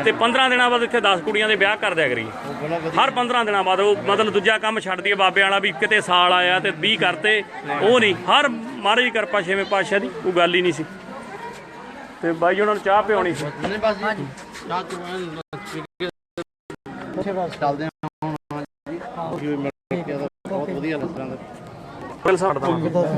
ਤੇ 15 ਦਿਨਾਂ ਬਾਅਦ ਇੱਥੇ 10 ਕੁੜੀਆਂ ਦੇ ਵਿਆਹ ਕਰ ਦਿਆ ਕਰੀਏ। ਉਹ ਹਰ 15 ਦਿਨਾਂ ਬਾਅਦ ਉਹ ਮਤਲਬ ਦੂਜਾ ਕੰਮ ਛੱਡ ਦਈਏ ਬਾਬੇ ਵਾਲਾ ਵੀ ਕਿਤੇ ਸਾਲ ਆਇਆ ਤੇ 20 ਕਰਤੇ, ਉਹ ਨਹੀਂ। ਹਰ ਮਹਾਰਾਜ ਦੀ ਕਿਰਪਾ ਛੇਵੇਂ ਪਾਤਸ਼ਾਹ ਦੀ, ਉਹ ਗੱਲ ਹੀ ਨਹੀਂ ਸੀ। ਤੇ ਬਾਈ ਉਹਨਾਂ ਨੂੰ ਚਾਹ ਪਿਆਉਣੀ ਸੀ। ਬਸ। ਚੱਲਦੇ ਹਾਂ ਹੁਣ ਜੀ ਬਹੁਤ ਵਧੀਆ ਲੱਗਦਾ। ਬਿਲ ਸਾੜਦਾ